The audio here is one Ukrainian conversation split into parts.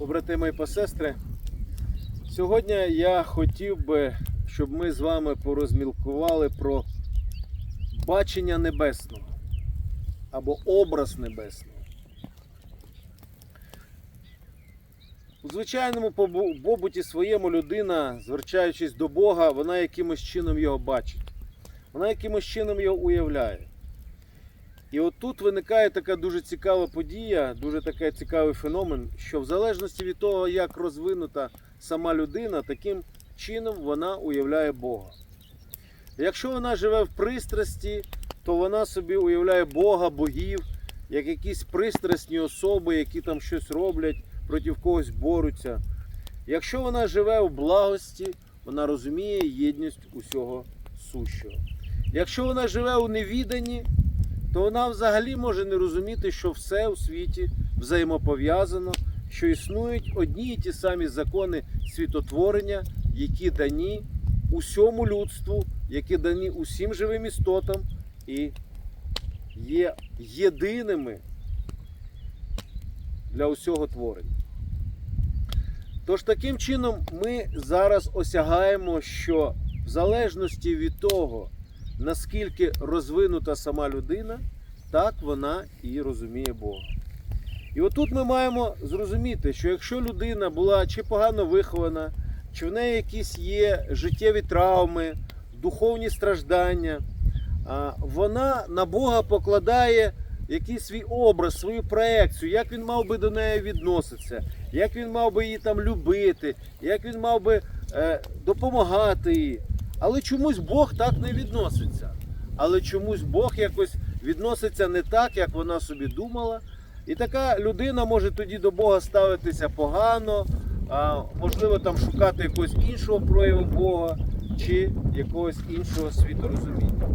побратими і посестри. Сьогодні я хотів би, щоб ми з вами порозмілкували про бачення небесного або образ небесного. У звичайному побуті своєму людина, звертаючись до Бога, вона якимось чином його бачить. Вона якимось чином його уявляє. І от тут виникає така дуже цікава подія, дуже такий цікавий феномен, що в залежності від того, як розвинута сама людина, таким чином вона уявляє Бога. Якщо вона живе в пристрасті, то вона собі уявляє Бога, богів, як якісь пристрасні особи, які там щось роблять, проти когось борються. Якщо вона живе в благості, вона розуміє єдність усього сущого. Якщо вона живе у невіданні, то вона взагалі може не розуміти, що все у світі взаємопов'язано, що існують одні і ті самі закони світотворення, які дані усьому людству, які дані усім живим істотам і є єдиними для усього творення. Тож таким чином ми зараз осягаємо, що в залежності від того, наскільки розвинута сама людина, так вона і розуміє Бога. І отут ми маємо зрозуміти, що якщо людина була чи погано вихована, чи в неї якісь є життєві травми, духовні страждання, вона на Бога покладає якийсь свій образ, свою проекцію, як він мав би до неї відноситися, як він мав би її там любити, як він мав би е, допомагати їй. Але чомусь Бог так не відноситься. Але чомусь Бог якось відноситься не так, як вона собі думала. І така людина може тоді до Бога ставитися погано, а, можливо, там шукати якогось іншого прояву Бога чи якогось іншого світорозуміння.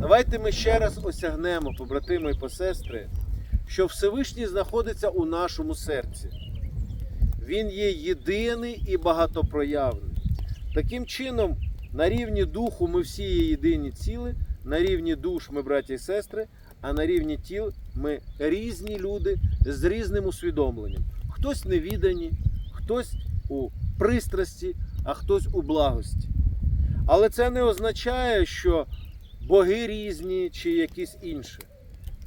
Давайте ми ще раз осягнемо, побратими і посестри, що Всевишній знаходиться у нашому серці. Він є єдиний і багатопроявний. Таким чином, на рівні духу ми всі є єдині ціли, на рівні душ ми браті і сестри, а на рівні тіл ми різні люди з різним усвідомленням. Хтось невідані, хтось у пристрасті, а хтось у благості. Але це не означає, що боги різні чи якісь інші.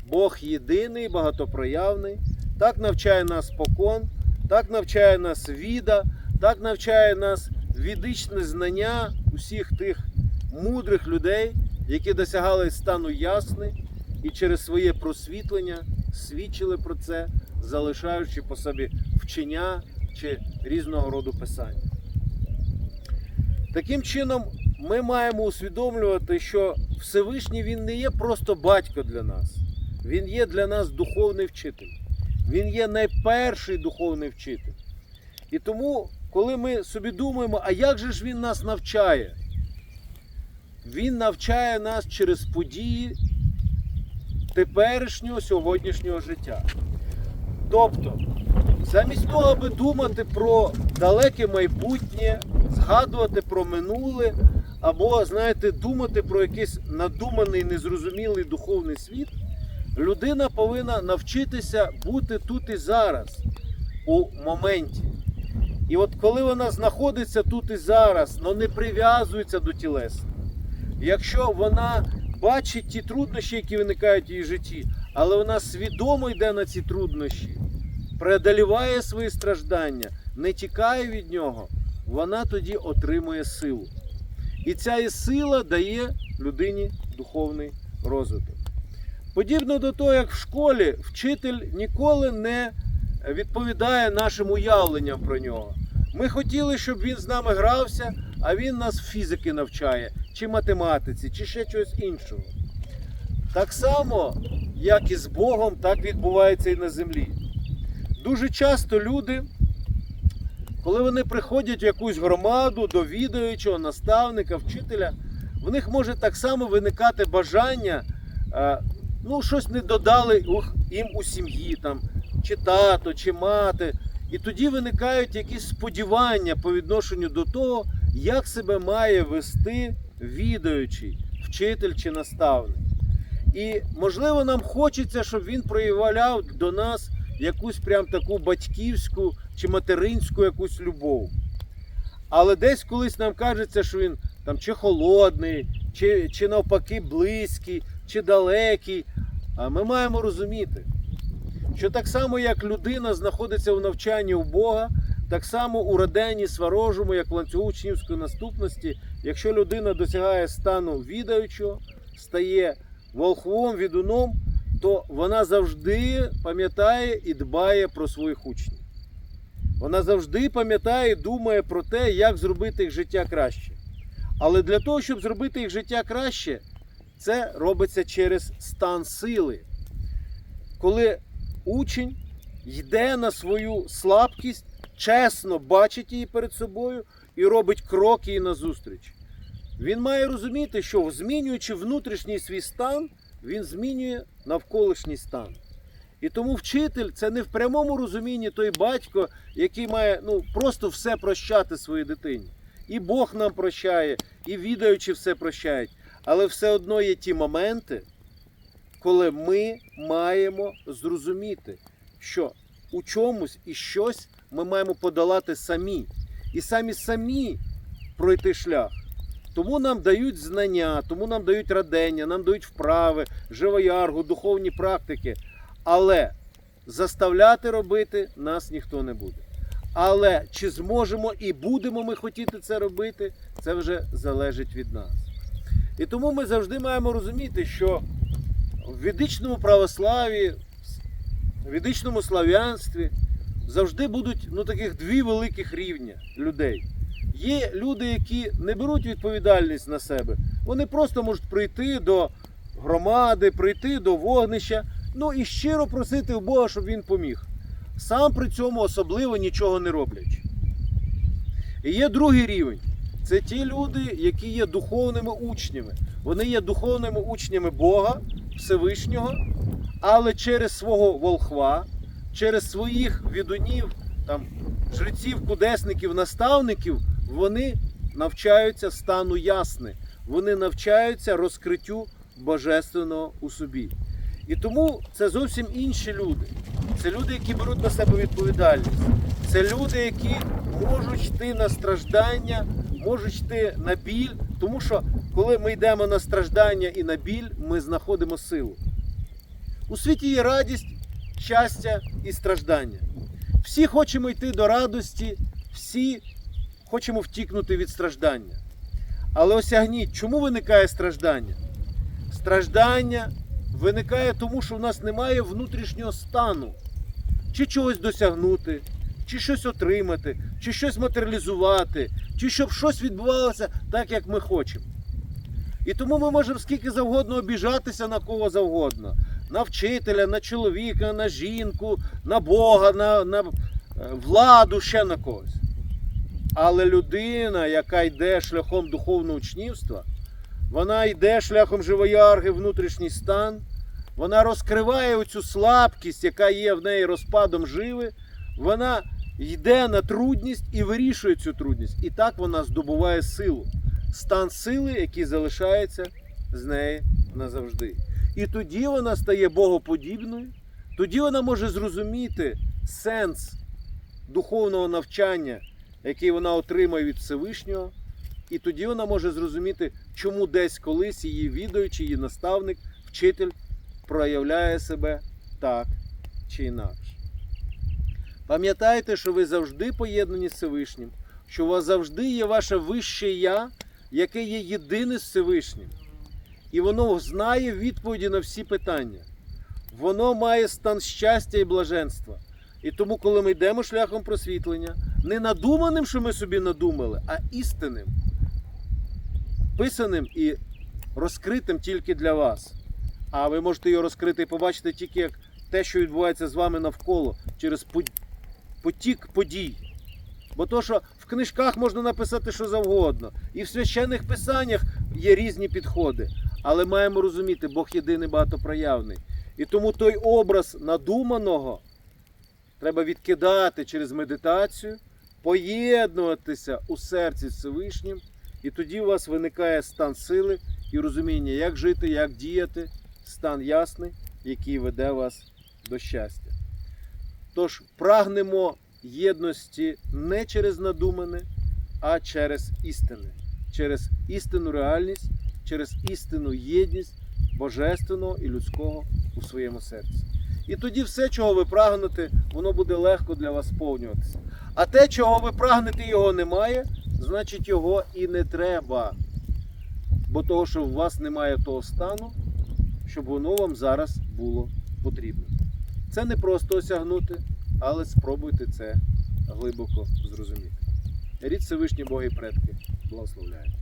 Бог єдиний, багатопроявний, так навчає нас покон, так навчає нас віда, так навчає нас відичне знання усіх тих мудрих людей, які досягали стану ясний і через своє просвітлення свідчили про це, залишаючи по собі вчення чи різного роду писання. Таким чином, ми маємо усвідомлювати, що Всевишній він не є просто батько для нас, він є для нас духовний вчитель. Він є найперший духовний вчитель. І тому, коли ми собі думаємо, а як же ж він нас навчає? Він навчає нас через події теперішнього сьогоднішнього життя. Тобто, замість того, аби думати про далеке майбутнє, згадувати про минуле, або, знаєте, думати про якийсь надуманий, незрозумілий духовний світ, людина повинна навчитися бути тут і зараз, у моменті. І от коли вона знаходиться тут і зараз, але не прив'язується до тілесного, якщо вона бачить ті труднощі, які виникають в її житті, але вона свідомо йде на ці труднощі, преодоліває свої страждання, не тікає від нього, вона тоді отримує силу. І ця і сила дає людині духовний розвиток. Подібно до того, як в школі вчитель ніколи не відповідає нашим уявленням про нього. Ми хотіли, щоб він з нами грався, а він нас фізики навчає, чи математиці, чи ще чогось іншого. Так само, як і з Богом, так відбувається і на землі. Дуже часто люди, коли вони приходять в якусь громаду до відаючого, наставника, вчителя, в них може так само виникати бажання, е, ну, щось не додали їм у сім'ї, там, чи тато, чи мати. І тоді виникають якісь сподівання по відношенню до того, як себе має вести відаючий, вчитель чи наставник. І можливо нам хочеться, щоб він проявляв до нас якусь прям таку батьківську чи материнську якусь любов. Але десь колись нам кажеться, що він там чи холодний, чи, чи навпаки близький, чи далекий. А ми маємо розуміти, що так само, як людина знаходиться в навчанні у Бога, так само у роденні сварожому, як в ланцюгу учнівської наступності, якщо людина досягає стану відаючого, стає волхвом, відуном, то вона завжди пам'ятає і дбає про своїх учнів. Вона завжди пам'ятає і думає про те, як зробити їх життя краще. Але для того, щоб зробити їх життя краще, це робиться через стан сили. Коли учень йде на свою слабкість, чесно бачить її перед собою і робить крок їй назустріч. Він має розуміти, що змінюючи внутрішній свій стан, він змінює навколишній стан. І тому вчитель це не в прямому розумінні той батько, який має ну, просто все прощати своїй дитині. І Бог нам прощає, і відаючи все прощають. Але все одно є ті моменти, коли ми маємо зрозуміти, що у чомусь і щось ми маємо подолати самі. І самі самі пройти шлях. Тому нам дають знання, тому нам дають радення, нам дають вправи, живояргу, духовні практики. Але заставляти робити нас ніхто не буде. Але чи зможемо і будемо ми хотіти це робити, це вже залежить від нас. І тому ми завжди маємо розуміти, що в ведичному православі, в ведичному слав'янстві завжди будуть ну, таких дві великих рівня людей. Є люди, які не беруть відповідальність на себе. Вони просто можуть прийти до громади, прийти до вогнища, ну і щиро просити у Бога, щоб він поміг. Сам при цьому особливо нічого не роблячи. І є другий рівень. Це ті люди, які є духовними учнями. Вони є духовними учнями Бога Всевишнього, але через свого волхва, через своїх відунів, там, жреців, кудесників, наставників, вони навчаються стану ясни. Вони навчаються розкриттю божественного у собі. І тому це зовсім інші люди. Це люди, які беруть на себе відповідальність. Це люди, які можуть йти на страждання, можуть йти на біль, тому що коли ми йдемо на страждання і на біль, ми знаходимо силу. У світі є радість, щастя і страждання. Всі хочемо йти до радості, всі хочемо втікнути від страждання. Але осягніть, чому виникає страждання? Страждання виникає тому, що в нас немає внутрішнього стану, чи чогось досягнути, чи щось отримати, чи щось матеріалізувати, чи щоб щось відбувалося так, як ми хочемо. І тому ми можемо скільки завгодно обіжатися на кого завгодно. На вчителя, на чоловіка, на жінку, на Бога, на, на е, владу, ще на когось. Але людина, яка йде шляхом духовного учнівства, вона йде шляхом живоярги, внутрішній стан, вона розкриває оцю слабкість, яка є в неї розпадом живи, вона йде на трудність і вирішує цю трудність. І так вона здобуває силу. Стан сили, який залишається з неї назавжди. І тоді вона стає богоподібною, тоді вона може зрозуміти сенс духовного навчання, який вона отримає від Всевишнього. І тоді вона може зрозуміти, чому десь колись її відаючий, її наставник, вчитель проявляє себе так чи інакше. Пам'ятайте, що ви завжди поєднані з Всевишнім, що у вас завжди є ваше вище я, яке є єдине з Всевишнім. І воно знає відповіді на всі питання. Воно має стан щастя і блаженства. І тому, коли ми йдемо шляхом просвітлення, не надуманим, що ми собі надумали, а істинним, писаним і розкритим тільки для вас. А ви можете його розкрити і побачити тільки як те, що відбувається з вами навколо, через потік подій. Бо то, що в книжках можна написати що завгодно, і в священних писаннях є різні підходи. Але маємо розуміти, Бог єдиний багатопроявний. І тому той образ надуманого треба відкидати через медитацію, поєднуватися у серці Всевишнім, і тоді у вас виникає стан сили і розуміння, як жити, як діяти, стан ясний, який веде вас до щастя. Тож прагнемо єдності не через надумане, а через істини, через істинну реальність, через істинну єдність божественного і людського у своєму серці. І тоді все, чого ви прагнете, воно буде легко для вас сповнюватися. А те, чого ви прагнете, його немає, значить його і не треба. Бо того, що у вас немає того стану, щоб воно вам зараз було потрібно. Це не просто осягнути, але спробуйте це глибоко зрозуміти. Рід Всевишні Боги предки благословляють.